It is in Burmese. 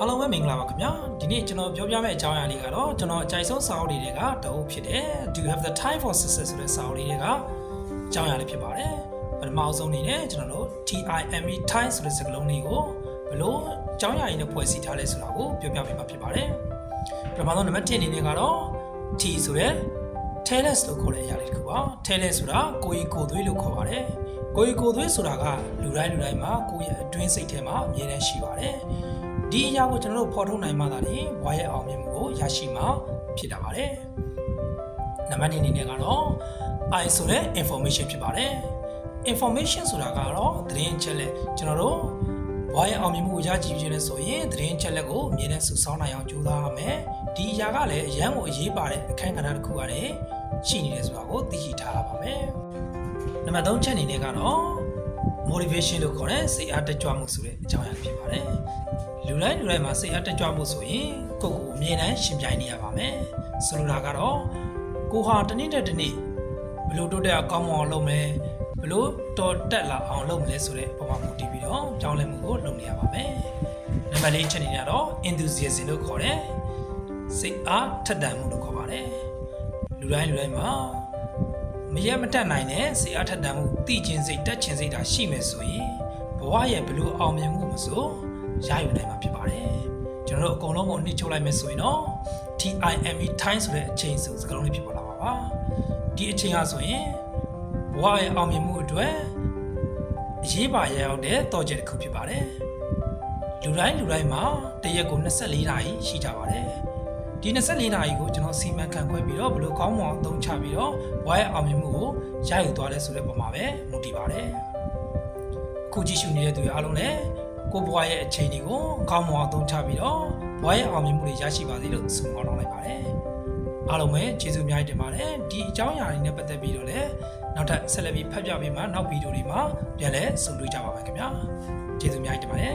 အားလုံးပဲမင်္ဂလာပါခင်ဗျာဒီနေ့ကျွန်တော်ပြောပြမယ့်အကြောင်းအရာလေးကတော့ကျွန်တော်အကြိုက်ဆုံးစာအုပ်လေးတွေကတအုပ်ဖြစ်တယ် Do you have the time for success ဆိုတဲ့စာအုပ်လေးတွေကအကြောင်းအရာလေးဖြစ်ပါတယ်ပထမအဆုံးအနေနဲ့ကျွန်တော်တို့ TIME time ဆိုတဲ့စကားလုံးလေးကိုဘလို့အကြောင်းအရာရင်းနဲ့ဖွဲ့စည်းထားလဲဆိုတာကိုပြောပြပေးမှာဖြစ်ပါတယ်ပထမဆုံးနံပါတ်1အနေနဲ့ကတော့ T ဆိုတဲ့ tailors လို့ခေါ်တဲ့အရာလေးတစ်ခုပါ tailors ဆိုတာကိုယ်ကြီးကိုယ်သွေးလို့ခေါ်ပါတယ်ကိုယ်ကြီးကိုယ်သွေးဆိုတာကလူတိုင်းလူတိုင်းမှာကိုယ့်ရဲ့အတွင်းစိတ်ထဲမှာအမြဲတမ်းရှိပါတယ် ဒီအရာကိုကျွန်တော်တို့ဖော်ထုတ်နိုင်မှသာလျှင်ဘွားရဲ့အောင်မြင်မှုကိုရရှိမှာဖြစ်တာပါတယ်နံပါတ်2အနေနဲ့ကတော့ I ဆိုတဲ့ information ဖြစ်ပါတယ် information ဆိုတာကတော့သတင်းအချက်လက်ကျွန်တော်တို့ဘွားရဲ့အောင်မြင်မှုကိုရကြည့်ခြင်းနဲ့ဆိုရင်သတင်းအချက်လက်ကိုအမြဲတမ်းစုဆောင်းနိုင်အောင်ကြိုးစားရမယ်ဒီအရာကလည်းအရန်ကိုအရေးပါတဲ့အခန်းကဏ္ဍတစ်ခုရတယ်ရှိနေတယ်ဆိုတာကိုသိရှိထားရပါမယ်နံပါတ်3ချက်အနေနဲ့ကတော့ motivation လို့ခေါ်တဲ့စိတ်အားတက်ကြွမှုဆိုတဲ့အကြောင်းအရာဖြစ်ပါတယ်လူတိုင်းလူတိုင်းမှာစိတ်အားတက်ကြွမှုဆိုရင်ကိုယ့်ကိုယ်အမြဲတမ်းရှင်ပြိုင်နေရပါမယ်ဆိုလိုတာကတော့ကိုဟာတစ်နေ့တစ်တစ်နေ့ဘယ်လို့တိုးတက်အောင်ကောင်းမွန်အောင်လုပ်မယ်ဘယ်လို့တော်တက်လာအောင်လုပ်မလဲဆိုတဲ့ပုံမှန်မူတည်ပြီးတော့ကြောင်းလဲမှုကိုလုပ်နေရပါမယ်နံပါတ်၄ချက်အနေနဲ့ကတော့ enthusiasm လို့ခေါ်တဲ့စိတ်အားထက်သန်မှုလို့ခေါ်ပါတယ်လူတိုင်းလူတိုင်းမှာ မရက်မတက်နိုင်တဲ့စိတ်အားထက်သန်မှုသိခြင်းစိတ်တက်ခြင်းစိတ်ဓာတ်ရှိမယ်ဆိုရင်ဘဝရဲ့ဘယ်လို့အောင်မြင်မှုမဆိုရယူနိုင်မှာဖြစ်ပါတယ်ကျွန်တော်တို့အကုန်လုံးကိုနှိမ့်ချုပ်လိုက်မယ်ဆိုရင်တော့ TIME time ဆိုတဲ့အချိန်ဆိုစကားလုံးလေးဖြစ်ပေါ်လာပါပါဒီအချိန်ဟာဆိုရင်ဘဝရဲ့အောင်မြင်မှုအတွက်အရေးပါရရောက်တဲ့တော်ချက်တစ်ခုဖြစ်ပါတယ်လူတိုင်းလူတိုင်းမှာတစ်ရက်ကို24နာရီရှိကြပါတယ် ဒီ24နာရီကိုကျွန်တော်စီမံခန့်ခွဲပြီးတော့ဘယ်လိုကောင်းမွန်အောင်အသုံးချပြီးတော့ဘဝရဲ့အောင်မြင်မှုကိုရယူသွားလဲဆိုတဲ့ပုံမှာပဲမူတည်ပါတယ်အခုကြည့်ရှုနေတဲ့သူတွေအားလုံးလည်းကိုယ့်ဘဝရဲ့အခြေအနေကိုကောင်းမွန်အောင်အသုံးချပြီးတော့ဘဝရဲ့အောင်မြင်မှုတွေရရှိပါစေလို့ဆုမွန်တောင်းလိုက်ပါတယ်အားလုံးပဲကျေးဇူးအများကြီးတင်ပါတယ်ဒီအကြောင်းအရာတွေနဲ့ပတ်သက်ပြီးတော့လည်းနောက်ထပ်ဆက်လက်ပြီးဖတ်ပြပေးမှာနောက်ဗီဒီယိုတွေမှာပြန်လည်ဆုံတွေ့ကြပါမယ်ခင်ဗျာကျေးဇူးအများကြီးတင်ပါတယ်